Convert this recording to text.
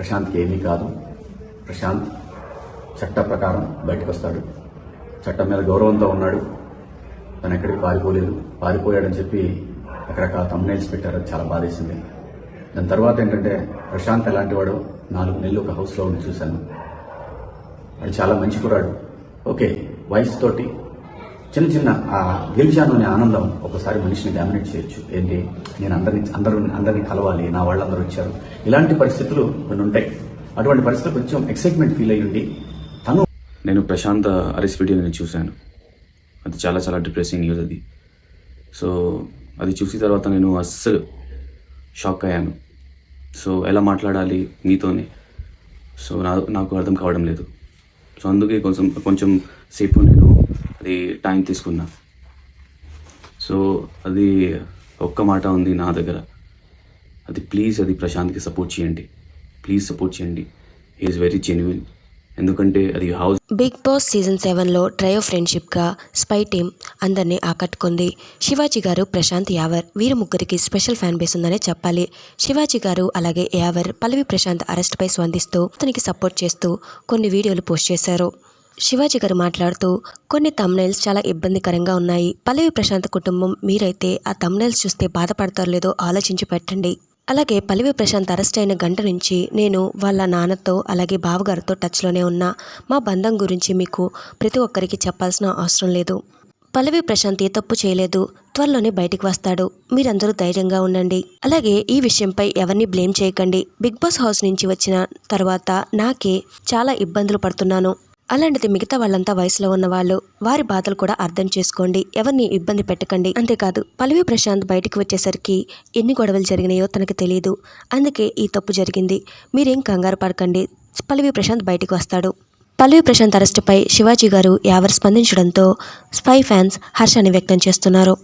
ప్రశాంత్కి ఏమీ కాదు. ప్రశాంత్ చట్ట ప్రకారం బయటకు వస్తాడు చట్టం మీద గౌరవంతో ఉన్నాడు. తను ఎక్కడికి పారిపోలేదు. పారిపోయాడని చెప్పి రకరకాల తమ్నైల్స్ పెట్టారు. అది చాలా బాధేసింది. దాని తర్వాత ఏంటంటే ప్రశాంత్ ఎలాంటి వాడు నాలుగు నెలలు ఒక హౌస్లో ఉండి చూశాను. అది చాలా మంచి కురాడు ఓకే వయసు తోటి చిన్న చిన్న ఆ గెలిచాను అనే ఆనందం ఒకసారి మనిషిని డామినేట్ చేయొచ్చు. ఏంటి? నేను అందరిని అందరూ అందరినీ కలవాలి నా వాళ్ళందరూ వచ్చారు. ఇలాంటి పరిస్థితులు కొన్ని ఉంటాయి. అటువంటి పరిస్థితులు కొంచెం ఎక్సైట్మెంట్ ఫీల్ అయ్యి తను నేను ప్రశాంత్ అరెస్ట్ వీడియో నేను చూశాను. అది చాలా చాలా డిప్రెసింగ్ న్యూస్ అది. సో అది చూసిన తర్వాత నేను అస్సలు షాక్ అయ్యాను. సో ఎలా మాట్లాడాలి మీతోనే సో నా నాకు అర్థం కావడం లేదు. సో అందుకే కొంచెం కొంచెం సేపు నేను అది టైం తీసుకున్నా. సో అది ఒక్క మాట ఉంది నా దగ్గర. అది ప్లీజ్ అది ప్రశాంత్కి సపోర్ట్ చేయండి. ప్లీజ్ సపోర్ట్ చేయండి. ఈజ్ వెరీ జెన్యున్ ఎందుకంటే అది హౌస్ బిగ్ బాస్ సీజన్ సెవెన్లో ట్రయో ఫ్రెండ్షిప్గా స్పై టీమ్ అందరినీ ఆకట్టుకుంది. శివాజీ గారు ప్రశాంత్ యావర్ వీరు ముగ్గురికి స్పెషల్ ఫ్యాన్ బేస్ ఉందనే చెప్పాలి. శివాజీ గారు అలాగే యావర్ పల్లవి ప్రశాంత్ అరెస్ట్పై స్పందిస్తూ అతనికి సపోర్ట్ చేస్తూ కొన్ని వీడియోలు పోస్ట్ చేశారు. శివాజీ గారు మాట్లాడుతూ కొన్ని తమ్నైల్స్ చాలా ఇబ్బందికరంగా ఉన్నాయి. పల్లవి ప్రశాంత్ కుటుంబం మీరైతే ఆ తమ్నైల్స్ చూస్తే బాధపడతారో లేదో ఆలోచించి పెట్టండి. అలాగే పల్లవి ప్రశాంత్ అరెస్ట్ అయిన గంట నుంచి నేను వాళ్ళ నాన్నతో అలాగే బావగారితో టచ్లోనే ఉన్నా. మా బంధం గురించి మీకు ప్రతి ఒక్కరికి చెప్పాల్సిన అవసరం లేదు. పల్లవి ప్రశాంత్ ఏ తప్పు చేయలేదు. త్వరలోనే బయటికి వస్తాడు. మీరందరూ ధైర్యంగా ఉండండి. అలాగే ఈ విషయంపై ఎవరిని బ్లేమ్ చేయకండి. బిగ్ బాస్ హౌస్ నుంచి వచ్చిన తర్వాత నాకే చాలా ఇబ్బందులు పడుతున్నాను. అలాంటిది మిగతా వాళ్ళంతా వయసులో ఉన్నవాళ్ళు వారి బాధలు కూడా అర్థం చేసుకోండి. ఎవరిని ఇబ్బంది పెట్టకండి. అంతేకాదు పల్లవి ప్రశాంత్ బయటికి వచ్చేసరికి ఎన్ని గొడవలు జరిగినాయో తనకు తెలియదు అందుకే ఈ తప్పు జరిగింది. మీరేం కంగారు పడకండి. పల్లవి ప్రశాంత్ బయటికి వస్తాడు. పల్లవి ప్రశాంత్ అరెస్టుపై శివాజీ గారు ఎవరు స్పందించడంతో స్పై ఫ్యాన్స్ హర్షాన్ని వ్యక్తం చేస్తున్నారు.